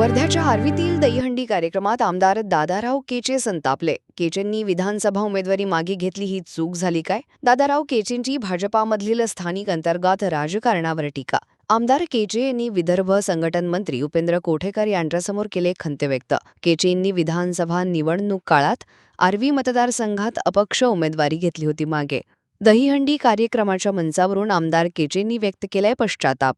वर्ध्याच्या आर्वीतील दहीहंडी कार्यक्रमात आमदार दादाराव केचे संतापले. केचेंनी विधानसभा उमेदवारी मागे घेतली ही चूक झाली काय? दादाराव केचेंची भाजपामधील स्थानिक अंतर्गत राजकारणावर टीका. आमदार केचे यांनी विदर्भ संघटन मंत्री उपेंद्र कोठेकर यांच्यासमोर केले खंत व्यक्त. केचेंनी विधानसभा निवडणूक काळात आर्वी मतदारसंघात अपक्ष उमेदवारी घेतली होती मागे. दहीहंडी कार्यक्रमाच्या मंचावरून आमदार केचेंनी व्यक्त केलाय पश्चाताप.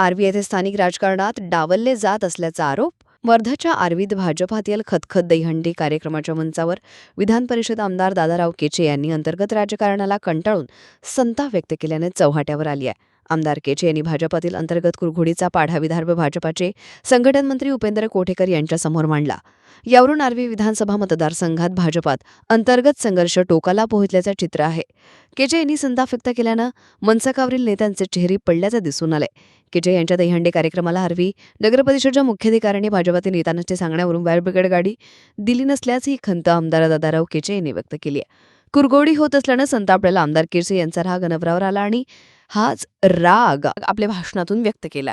आर्वी येथे स्थानिक राजकारणात डावलले जात असल्याचा आरोप वर्धाच्या आर्वीत भाजपातील खतखत दहीहंडी कार्यक्रमाच्या मंचावर. विधान परिषद आमदार दादाराव केचे यांनी अंतर्गत राजकारणाला कंटाळून संताप व्यक्त केल्याने चौहाट्यावर आली आहे. आमदार केचे यांनी भाजपातील अंतर्गत कुरघोडीचा पाढा विदर्भ भाजपाचे संघटन मंत्री उपेंद्र कोठेकर यांच्यासमोर मांडला. यावरून आर्वी विधानसभा मतदारसंघात भाजपात अंतर्गत संघर्ष टोकाला पोहोचल्याचं चित्र आहे. केचे यांनी संताप व्यक्त केल्यानं मनसकावरील नेत्यांचे चेहरे पडल्याचं दिसून आले केजे यांच्या दहीहंडे कार्यक्रमाला आर्वी नगरपरिषदच्या मुख्याधिकाऱ्यांनी भाजपातील नेत्यांचे सांगण्यावरून फायर ब्रिगेड गाडी दिली नसल्याची खंत आमदार दादाराव केचे यांनी व्यक्त केली आहे. कुरगोडी होत असल्यानं संतापलेला आमदार केसे यांचा राग अनवरावर आला आणि हाच राग आपल्या भाषणातून व्यक्त केला